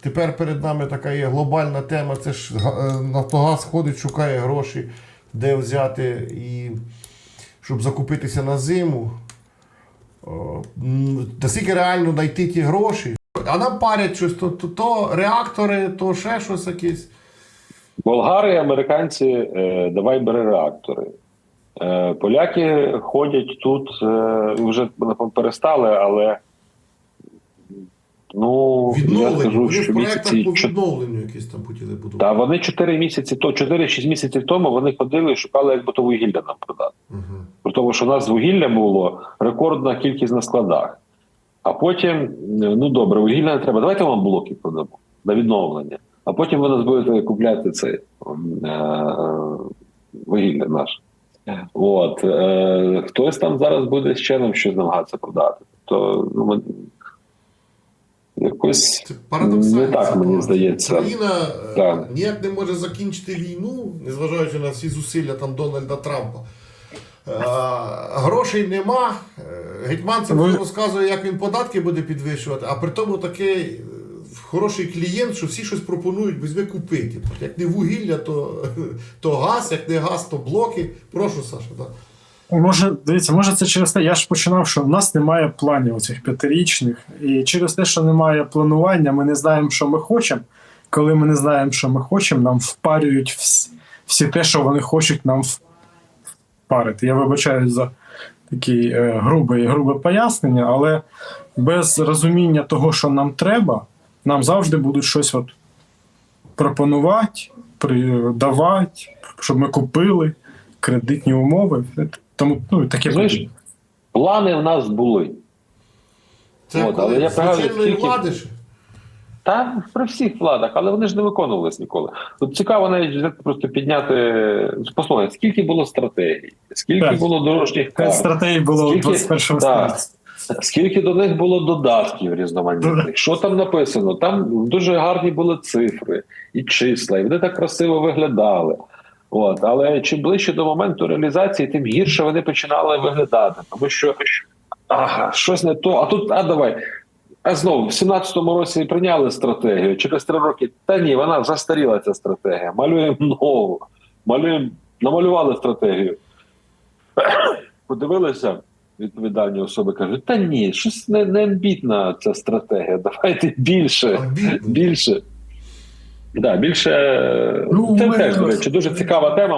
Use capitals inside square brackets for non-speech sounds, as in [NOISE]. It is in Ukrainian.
тепер перед нами така є глобальна тема. Це ж е, Нафтогаз ходить, шукає гроші, де взяти і щоб закупитися на зиму. Наскільки реально знайти ті гроші? А нам парять щось, то, то, то реактори, то ще щось якесь. Болгари, американці, е, давай бери реактори. Е, поляки ходять тут, вже перестали, але ну я скажу, що місяці по відновленню якісь там хотіли будувати. Та вони 4 місяці, то 4-6 місяців тому вони ходили і шукали, як би то вугілля нам продати. Угу. При тому, що у нас вугілля було рекордна кількість на складах. А потім, ну добре, вугілля не треба. Давайте вам блоки продамо на відновлення. А потім ви нас будете купляти це е, вугілля наше. От е, хтось там зараз буде ще нам щось намагатися продати. То ну, ми, якось Це парадоксально. не так мені здається. Країна е, Так. ніяк не може закінчити війну, незважаючи на всі зусилля там Дональда Трампа. Е, грошей нема. Е, Гетьманцев Ви- розказує, як він податки буде підвищувати, а при тому такий хороший клієнт, що всі щось пропонують візьми купити. Як не вугілля, то, [LAUGHS] то газ, як не газ, то блоки. Прошу, Саша. Да. Може, дивіться, може це через те, я ж починав, що в нас немає планів оцих п'ятирічних, і через те, що немає планування, ми не знаємо, що ми хочемо. Коли ми не знаємо, що ми хочемо, нам впарюють всі, всі те, що вони хочуть нам впарити. Я вибачаю за такі е, грубе, грубе пояснення, але без розуміння того, що нам треба, нам завжди будуть щось от пропонувати, давати, щоб ми купили кредитні умови. Тому ну, таке Знаєш, плани в нас були. Це От, коли але я пригадую, скільки- влади ще. Та при всіх владах, але вони ж не виконувались ніколи. Тут цікаво навіть взяти просто підняти. Послухай, скільки було стратегій, скільки Так. було дорожніх карт, стратегій було Скільки- 21 Так. столітті. скільки до них було додатків різноманітних. Що там написано? Там дуже гарні були цифри і числа, і вони так красиво виглядали. От, але чим ближче до моменту реалізації, тим гірше вони починали виглядати, тому що ага, щось не то. А тут, а давай. А знову в 17-му році прийняли стратегію. Через три роки. Та ні, вона застаріла ця стратегія. Малюємо нову. Малюємо, намалювали стратегію. Подивилися відповідальні особи, кажуть: та ні, щось не, не амбітна ця стратегія. Давайте більше. Більше. Да, більше Ну, це ми- теж, до речі, дуже цікава тема.